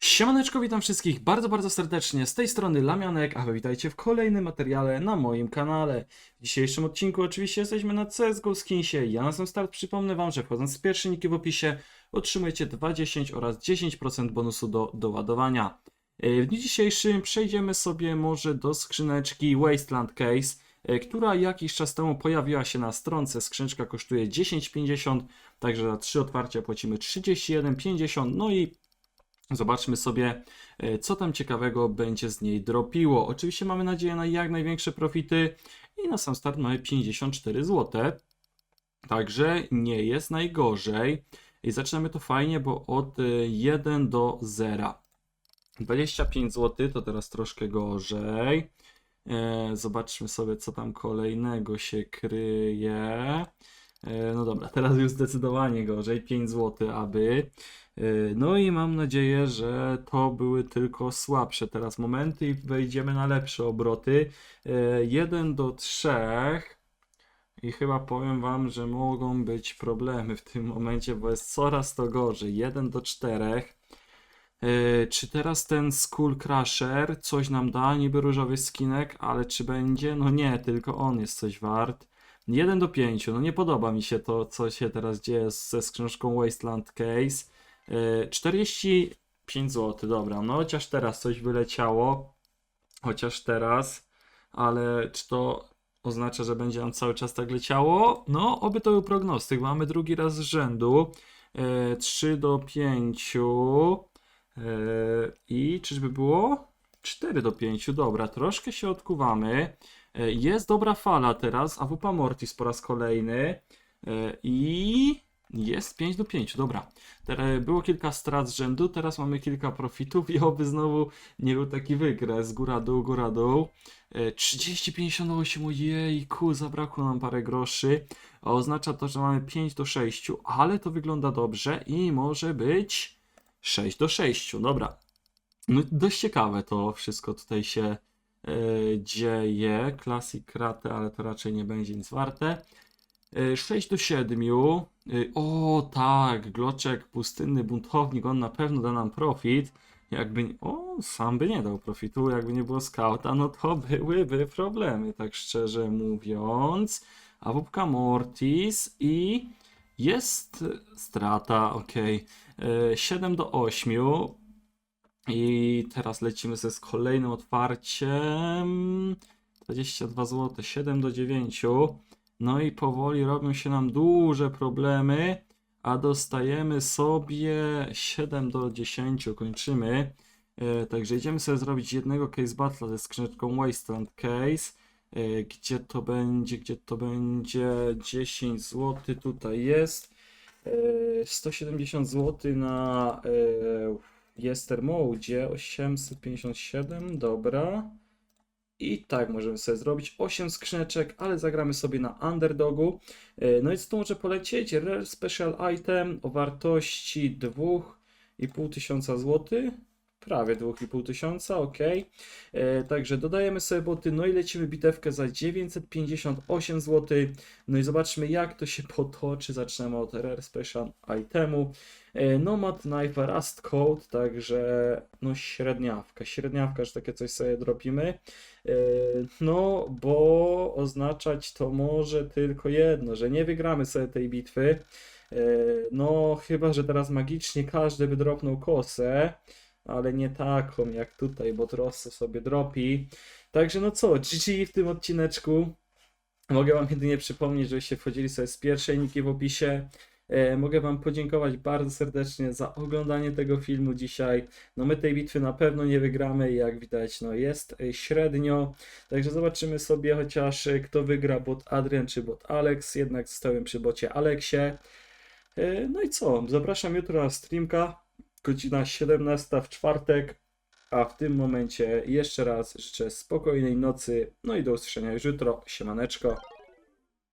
Siemaneczko, witam wszystkich bardzo, bardzo serdecznie. Z tej strony Lamianek, a wy witajcie w kolejnym materiale na moim kanale. W dzisiejszym odcinku oczywiście jesteśmy na CSGO Skinsie. Ja na sam start przypomnę wam, że wchodząc w pierwszy niki w opisie otrzymujecie 2,10 oraz 10% bonusu do doładowania. E, W dniu dzisiejszym przejdziemy sobie może do skrzyneczki Wasteland Case, e, która jakiś czas temu pojawiła się na stronce. Skrzyneczka kosztuje 10,50, także za 3 otwarcia płacimy 31,50, no i Zobaczmy sobie, e, co tam ciekawego będzie z niej dropiło. Oczywiście mamy nadzieję na jak największe profity i na sam start mamy 54 zł. Także nie jest najgorzej. I zaczynamy to fajnie, bo od e, 1 do 0. 25 zł to teraz troszkę gorzej. E, Zobaczmy sobie, co tam kolejnego się kryje. E, No dobra, teraz już zdecydowanie gorzej. 5 zł, aby. E, No i mam nadzieję, że to były tylko słabsze teraz momenty i wejdziemy na lepsze obroty. 1 do 3. I chyba powiem Wam, że mogą być problemy w tym momencie, bo jest coraz to gorzej. 1 do 4. Yy, czy teraz ten Skull Crusher coś nam da, niby różowy skinek, ale czy będzie? No nie, tylko on jest coś wart. 1 do 5, no nie podoba mi się to, co się teraz dzieje ze skrzyneczką Wasteland Case. Yy, 45 zł, dobra, no chociaż teraz coś wyleciało, chociaż teraz, ale czy to oznacza, że będzie nam cały czas tak leciało? No, oby to był prognostyk, mamy drugi raz z rzędu. Yy, 3 do 5. Yy, I czyżby było? 4 do 5, dobra, troszkę się odkuwamy. Yy, Jest dobra fala teraz, AWP Mortis po raz kolejny. Yy, I jest 5 do 5, dobra. Teraz było kilka strat z rzędu, teraz mamy kilka profitów i oby znowu nie był taki wykres, góra dół, góra dół. Yy, 30,58, ojejku, zabrakło nam parę groszy. Oznacza to, że mamy 5 do 6, ale to wygląda dobrze i może być 6 do 6. Dobra. No, dość ciekawe to wszystko tutaj się e, dzieje. Classic Krate, ale to raczej nie będzie nic warte. E, 6 do 7. E, o tak, Gloczek, pustynny buntownik, on na pewno da nam profit. Jakby, o, sam by nie dał profitu, jakby nie było skauta, no to byłyby problemy, tak szczerze mówiąc. A wupka Mortis i jest strata, ok. 7 do 8. I teraz lecimy ze z kolejnym otwarciem. 22 zł, 7 do 9. No i powoli robią się nam duże problemy, a dostajemy sobie 7 do 10, kończymy. E, Także idziemy sobie zrobić jednego case battle ze skrzyneczką Wasteland Case. E, Gdzie to będzie, gdzie to będzie? 10 zł tutaj jest. E, 170 zł na e, Jester Mode 857, dobra. I tak możemy sobie zrobić 8 skrzyneczek, ale zagramy sobie na underdogu. E, No i co tu może polecieć? Rare Special Item o wartości 2,5 tysiąca złotych. Prawie 2,5 tysiąca, ok. E, Także dodajemy sobie boty, no i lecimy bitewkę za 958 zł. No i zobaczmy jak to się potoczy. Zaczynamy od Rare Special Itemu. E, Nomad Knife Rust Code, także no średniawka, średniawka, że takie coś sobie dropimy. E, No, bo oznaczać to może tylko jedno, że nie wygramy sobie tej bitwy. E, No, chyba, że teraz magicznie każdy by dropnął kosę. Ale nie taką jak tutaj, bo Trosso sobie dropi. Także no co, GG w tym odcineczku. Mogę Wam jedynie przypomnieć, żebyście wchodzili sobie z pierwszej niki w opisie. E, mogę Wam podziękować bardzo serdecznie za oglądanie tego filmu dzisiaj. No my tej bitwy na pewno nie wygramy, jak widać, no jest e, średnio. Także zobaczymy sobie chociaż e, kto wygra, bot Adrian czy bot Alex. Jednak zostałem przy bocie Aleksie. No i co? Zapraszam jutro na streamka. Godzina 17 w czwartek. A w tym momencie jeszcze raz życzę spokojnej nocy. No i do usłyszenia już jutro. Siemaneczko.